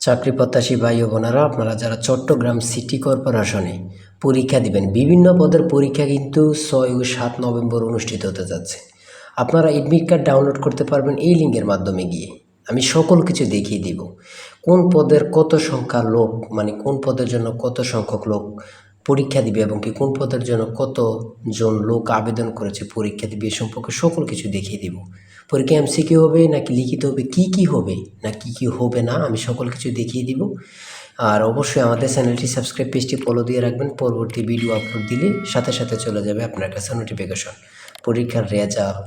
চাকরি প্রত্যাশী ভাই ও বোনেরা, আপনারা যারা চট্টগ্রাম সিটি কর্পোরেশনে পরীক্ষা দিবেন, বিভিন্ন পদের পরীক্ষা কিন্তু ছয় ও সাত নভেম্বর অনুষ্ঠিত হতে যাচ্ছে। আপনারা এডমিট কার্ড ডাউনলোড করতে পারবেন এই লিঙ্কের মাধ্যমে গিয়ে। আমি সকল কিছু দেখিয়ে দিব। কোন পদের কত সংখ্যা লোক মানে কোন পদের জন্য কত সংখ্যক লোক পরীক্ষা দিবে এবং কি কোন পদের জন্য কতজন লোক আবেদন করেছে পরীক্ষা দিবে এ সম্পর্কে সকল কিছু দেখিয়ে দিব। পরীক্ষা এমসিকিউ হবে নাকি লিখিত হবে, কি কি হবে, না কি কি হবে না, আমি সকল কিছু দেখিয়ে দিব। আর অবশ্যই আমাদের চ্যানেলটি সাবস্ক্রাইব পেজটি ফলো দিয়ে রাখবেন, পরবর্তী ভিডিও আপলোড দিলে সাথে সাথে চলে যাবে আপনার কাছে নোটিফিকেশন পরীক্ষার রেজাল্ট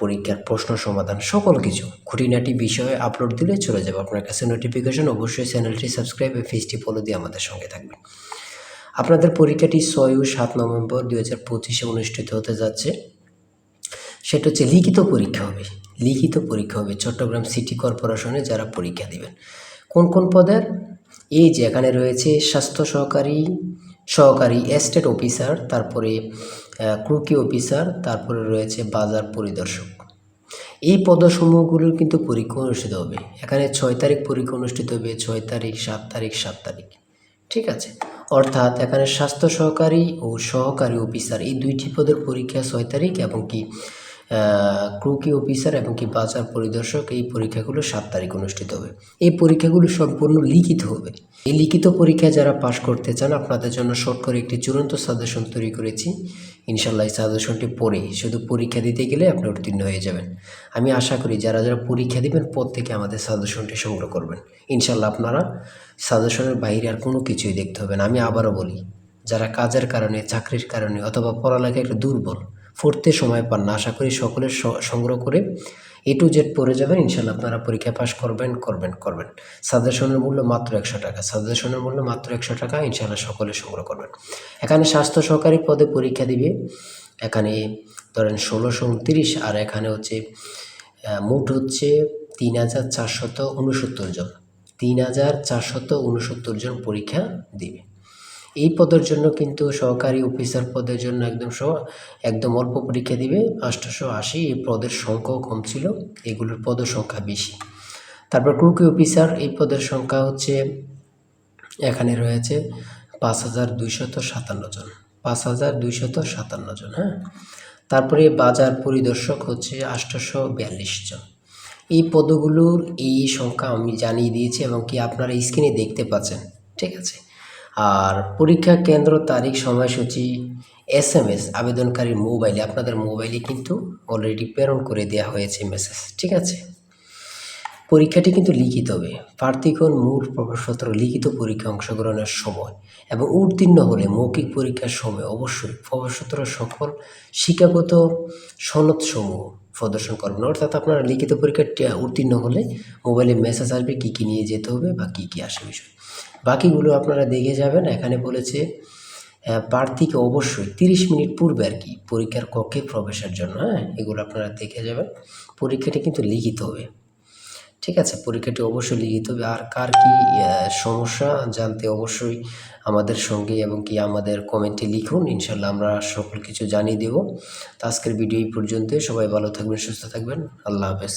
পরীক্ষার প্রশ্ন সমাধান, সকল কিছু, খুঁটিনাটি বিষয়ে আপলোড দিলে চলে যাবে আপনার কাছে নোটিফিকেশন অবশ্যই চ্যানেলটি সাবস্ক্রাইব, পেজটি ফলো দিয়ে আমাদের সঙ্গে থাকবেন। আপনাদের পরীক্ষাটি ছয় ও সাত নভেম্বর দুই হাজার পঁচিশে অনুষ্ঠিত হতে যাচ্ছে। সেটা হচ্ছে লিখিত পরীক্ষা হবে। লিখিত পরীক্ষা হবে চট্টগ্রাম সিটি কর্পোরেশনে যারা পরীক্ষা দিবেন। কোন কোন পদের? এই যে এখানে রয়েছে স্বাস্থ্য সহকারী সহকারী এস্টেট অফিসার, তারপরে ক্রুকি অফিসার, তারপরে রয়েছে বাজার পরিদর্শক। এই পদসমূহগুলোর কিন্তু পরীক্ষা অনুষ্ঠিত হবে। এখানে ছয় তারিখ পরীক্ষা অনুষ্ঠিত হবে, ছয় তারিখ, সাত তারিখ সাত তারিখ। ঠিক আছে? অর্থাৎ এখানে স্বাস্থ্য সহকারী ও সহকারী অফিসার, এই দুইটি পদের পরীক্ষা ছয় তারিখ এবং কি ক্রুকি অফিসার এবং কি বাজার পরিদর্শক, এই পরীক্ষাগুলো সাত তারিখ অনুষ্ঠিত হবে। এই পরীক্ষাগুলো সম্পূর্ণ লিখিত হবে। এই লিখিত পরীক্ষায় যারা পাশ করতে চান, আপনাদের জন্য শর্ট করে একটি চূড়ান্ত সাজেশন তৈরি করেছি। ইনশাল্লাহ এই পড়ে শুধু পরীক্ষা দিতে গেলে আপনি উত্তীর্ণ হয়ে যাবেন। আমি আশা করি যারা যারা পরীক্ষা দেবেন পর থেকে আমাদের সাজেশনটি সংগ্রহ করবেন। ইনশাল্লাহ আপনারা সাজেশনের বাইরে আর কোনো কিছুই দেখতে হবে না। আমি আবারও বলি, যারা কাজের কারণে, চাকরির কারণে অথবা পড়ালেখা একটু দুর্বল, পড়তে সময় পান না। আশা করি সকলের সংগ্রহ করে এ টু জেড পড়ে যাবেন ইনশাল্লাহ আপনারা পরীক্ষা পাশ করবেন করবেন করবেন। সাজেশনের মূল্য মাত্র একশো টাকা। সাজেশনের মূল্য মাত্র একশো টাকা ইনশাল্লাহ সকলে সংগ্রহ করবেন। এখানে স্বাস্থ্য সহকারী পদে পরীক্ষা দিবে। এখানে ধরেন ষোলোশো উনত্রিশ আর এখানে হচ্ছে মোট হচ্ছে তিন হাজার চারশত উনসত্তর জন। তিন হাজার চারশত উনসত্তর জন পরীক্ষা দিবে। এই পদের জন্য কিন্তু সহকারী অফিসার পদের জন্য একদম সহ, একদম অল্প পরীক্ষা দিবে। আটশোশো আশি এই পদের সংখ্যাও কম ছিল, এগুলোর পদের সংখ্যা বেশি। তারপর ক্রুকি অফিসার, এই পদের সংখ্যা হচ্ছে, এখানে রয়েছে পাঁচ হাজার দুইশত সাতান্ন জন। পাঁচ হাজার দুইশত সাতান্ন জন হ্যাঁ? তারপরে বাজার পরিদর্শক হচ্ছে আটশোশো বিয়াল্লিশ জন। এই পদগুলোর এই সংখ্যা আমি জানিয়ে দিয়েছি এবং কি আপনারা স্ক্রিনে দেখতে পাচ্ছেন, ঠিক আছে? আর পরীক্ষা কেন্দ্র তারিখ সময়সূচি এস এম এস আবেদনকারীর মোবাইলে আপনাদের মোবাইলে কিন্তু অলরেডি প্রেরণ করে দেওয়া হয়েছে মেসেজ ঠিক আছে? পরীক্ষাটি কিন্তু লিখিত হবে। প্রার্থীগণ মূল প্রবেশপত্র, লিখিত পরীক্ষা অংশগ্রহণের সময় এবং উত্তীর্ণ হলে মৌখিক পরীক্ষার সময় অবশ্যই প্রবেশপত্র সকল শিক্ষাগত সনদসমূহ প্রদর্শন করবেন অর্থাৎ আপনারা লিখিত পরীক্ষাটি উত্তীর্ণ হলে মোবাইলে মেসেজ আসবে কী কী নিয়ে যেতে হবে বা কী কী আসে বিষয়। বাকিগুলো আপনারা দেখে যাবেন। এখানে বলেছে প্রার্থীকে অবশ্যই তিরিশ মিনিট পূর্বে আর কি পরীক্ষার কক্ষে প্রবেশের জন্য হ্যাঁ এগুলো আপনারা দেখে যাবেন। পরীক্ষাটি কিন্তু লিখিত হবে। ঠিক আছে, পরীক্ষাটি অবশ্যই লিখিত হবে। আর কার কি সমস্যা জানতে অবশ্যই আমাদের সঙ্গে এবং কি আমাদের কমেন্টে লিখুন ইনশাল্লাহ আমরা সকল কিছু জানিয়ে দেব। তো আজকের ভিডিও এই পর্যন্তই। সবাই ভালো থাকবেন, সুস্থ থাকবেন। আল্লাহ হাফেজ।